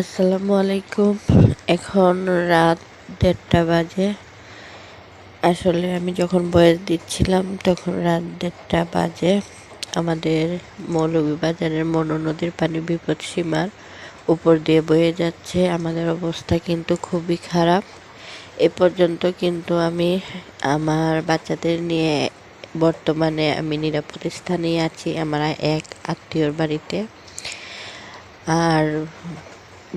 আসসালামু আলাইকুম এখন রাত দেড়টা বাজে। আসলে আমি যখন বয়স দিচ্ছিলাম তখন রাত দেড়টা বাজে। আমাদের মৌলভীবাজারের মনো নদীর পানি বিপদ সীমার উপর দিয়ে বয়ে যাচ্ছে। আমাদের অবস্থা কিন্তু খুবই খারাপ। এ পর্যন্ত কিন্তু আমি আমার বাচ্চাদের নিয়ে বর্তমানে আমি নিরাপদ স্থানেই আছি, আমার এক আত্মীয়র বাড়িতে। আর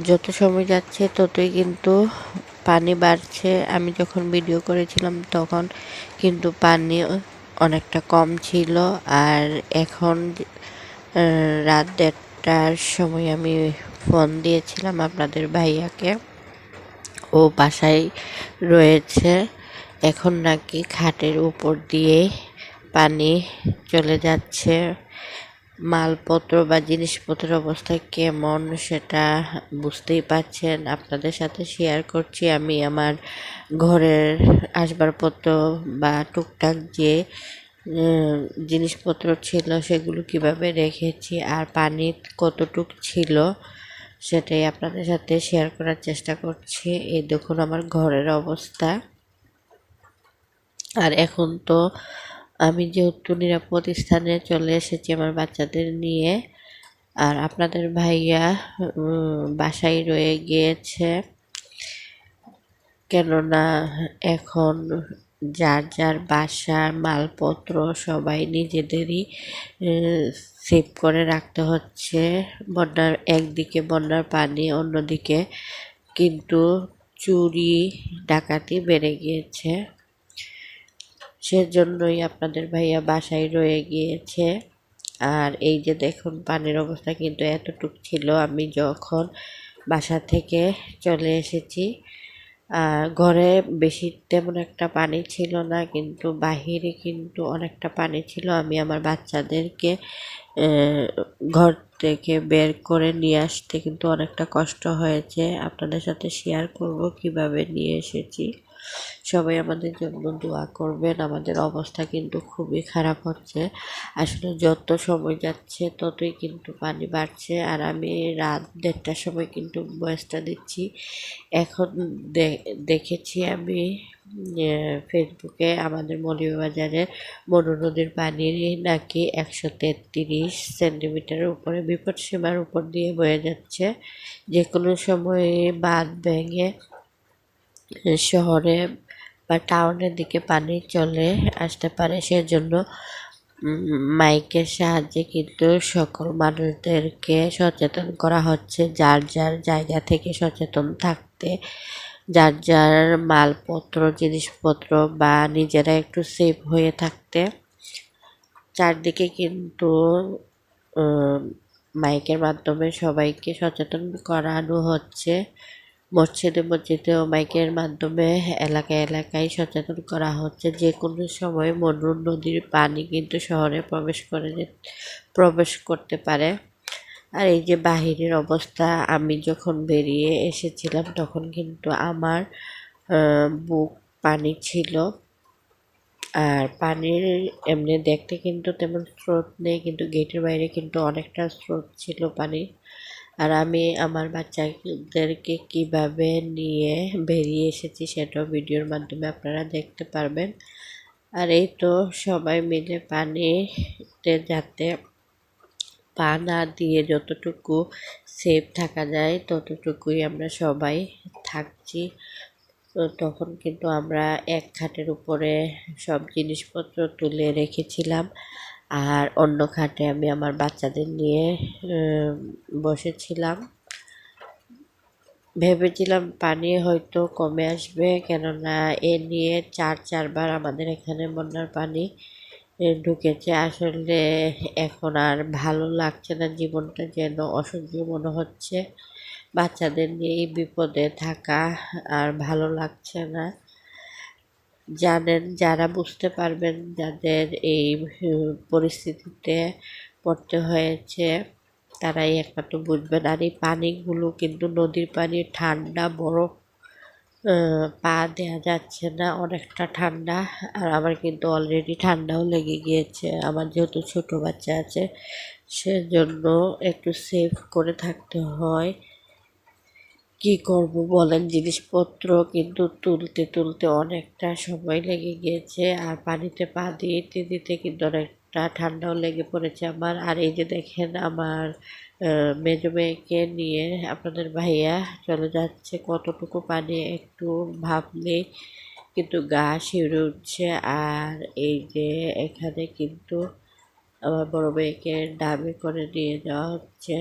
যত সময় যাচ্ছে, ততই কিন্তু পানি বাড়ছে। আমি যখন ভিডিও করেছিলাম, তখন কিন্তু পানি অনেকটা কম ছিল। আর এখন রাত দেড়টার সময় আমি ফোন দিয়েছিলাম আপনাদের ভাইয়াকে। ও বাসায় রয়েছে। এখন নাকি খাটের উপর দিয়ে পানি চলে যাচ্ছে। মালপত্র বা জিনিসপত্রের অবস্থা কেমন সেটা বুঝতেই পারছেন। আপনাদের সাথে শেয়ার করছি আমি আমার ঘরের আসবাবপত্র বা টুকটাক যে জিনিসপত্র ছিল সেগুলো কীভাবে রেখেছি আর পানি কতটুক ছিল সেটাই আপনাদের সাথে শেয়ার করার চেষ্টা করছি। এই দেখুন আমার ঘরের অবস্থা। আর এখন তো আমি যেহেতু নিরাপদ স্থানে চলে এসেছি আমার বাচ্চাদের নিয়ে, আর আপনাদের ভাইয়া বাসায় রয়ে গিয়েছে। কেননা এখন যার যার বাসার মালপত্র সবাই নিজেদেরই সেভ করে রাখতে হচ্ছে। বন্যার একদিকে বন্যার পানি, অন্যদিকে কিন্তু চুরি, ডাকাতি বেড়ে গিয়েছে। সেজন্যই আপনাদের ভাইয়া বাসায় রয়ে গিয়েছে। আর এই যে দেখুন, পানির অবস্থা কিন্তু এতটুক ছিল, আমি যখন বাসা থেকে চলে এসেছি ঘরে বেশি তেমন একটা পানি ছিল না, কিন্তু বাহিরে কিন্তু অনেকটা পানি ছিল। আমি আমার বাচ্চাদেরকে ঘর থেকে বের করে নিয়ে আসতে কিন্তু অনেকটা কষ্ট হয়েছে। আপনাদের সাথে শেয়ার করব কীভাবে নিয়ে এসেছি। সবাই আমাদের জন্য দোয়া করবেন। আমাদের অবস্থা কিন্তু খুবই খারাপ হচ্ছে। আসলে যত সময় যাচ্ছে, ততই কিন্তু পানি বাড়ছে। আর আমি রাত দেড়টার সময় কিন্তু বয়সটা দিচ্ছি। এখন দেখেছি আমি ফেসবুকে আমাদের মৌলভীবাজারের মনু নদীর পানি নাকি একশো তেত্রিশ সেন্টিমিটারের উপরে বিপদসীমার উপর দিয়ে বয়ে যাচ্ছে। যে কোনো সময়ে বাঁধ ভেঙে শহরে বা টাউনের দিকে পানি চলে আসতে পারে, সেজন্য মাইকের সাহায্যে কিন্তু সকল মানুষদেরকে সচেতন করা হচ্ছে। যার যার জায়গা থেকে সচেতন থাকতে, যার যার মালপত্র, জিনিসপত্র বা নিজেরা একটু সেফ হয়ে থাকতে, চারদিকে কিন্তু মাইকের মাধ্যমে সবাইকে সচেতন করানো হচ্ছে। মসজিদে মসজিদে ও মাইকের মাধ্যমে এলাকায় এলাকায় সচেতন করা হচ্ছে যে কোনো সময় মনুর নদীর পানি কিন্তু শহরে প্রবেশ করে প্রবেশ করতে পারে। আর এই যে বাহিরের অবস্থা, আমি যখন বেরিয়ে এসেছিলাম তখন কিন্তু আমার বুক পানি ছিল। আর পানির এমনি দেখতে কিন্তু তেমন স্রোত নেই, কিন্তু গেটের বাইরে কিন্তু অনেকটা স্রোত ছিল পানি আর আমি আমার বাচ্চাদেরকে কীভাবে নিয়ে বেরিয়ে এসেছি সেটাও ভিডিওর মাধ্যমে আপনারা দেখতে পারবেন। আর এই তো সবাই মিলে পানিতে যাতে পা না দিয়ে যতটুকু সেফ থাকা যায়, ততটুকুই আমরা সবাই থাকছি। তখন কিন্তু আমরা এক খাটের উপরে সব জিনিসপত্র তুলে রেখেছিলাম। আর অন্য খাটে আমি আমার বাচ্চাদের নিয়ে বসেছিলাম। ভেবেছিলাম পানি হয়তো কমে আসবে, কেননা এ নিয়ে চার, চারবার আমাদের এখানে বন্যার পানি ঢুকেছে। আসলে এখন আর ভালো লাগছে না, জীবনটা যেন অসহ্য মনে হচ্ছে। বাচ্চাদের নিয়ে এই বিপদে থাকা আর ভালো লাগছে না। জানেন, যারা বুঝতে পারবেন যাদের এই পরিস্থিতিতে পড়তে হয়েছে, তারাই একমাত্র বুঝবেন। আর এই পানিগুলো কিন্তু নদীর পানি, ঠান্ডা বরফ পা দেওয়া যাচ্ছে না, অনেকটা ঠান্ডা। আর আমার কিন্তু অলরেডি ঠান্ডাও লেগে গিয়েছে। আমার যেহেতু ছোট বাচ্চা আছে, সেজন্য একটু সেফ করে থাকতে হয়। কি করব বলেন, জিনিসপত্র কিন্তু তুলতে তুলতে অনেকটা সময় লেগে গিয়েছে। আর পানিতে পা দিতে দিতে কিন্তু অনেকটা ঠান্ডাও লেগে পড়েছে আমার। আর এই যে দেখেন আমার মেজো মেয়েকে নিয়ে আপনাদের ভাইয়া চলে যাচ্ছে। কতটুকু পানি একটু ভাবলে কিন্তু গা শিউরে উঠছে। আর এই যে এখানে কিন্তু আমার বড় মেয়েকে ডাবে করে নিয়ে যাওয়া হচ্ছে।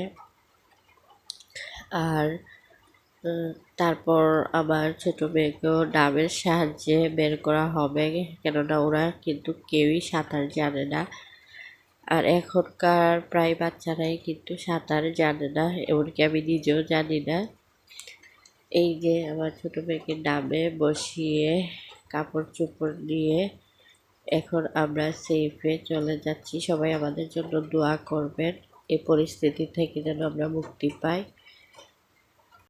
আর তারপর আমার ছোট মেয়েকেও ডাবের সাহায্যে বের করা হবে, কেননা ওরা কিন্তু কেউই সাঁতার জানে না। আর এখনকার প্রায় বাচ্চারাই কিন্তু সাঁতার জানে না, এমনকি আমি নিজেও জানি না। এই যে আমার ছোট মেয়েকে নামে বসিয়ে কাপড় চোপড় নিয়ে এখন আমরা সেফে চলে যাচ্ছি। সবাই আমাদের জন্য দোয়া করবেন এই পরিস্থিতি থেকে যেন আমরা মুক্তি পাই।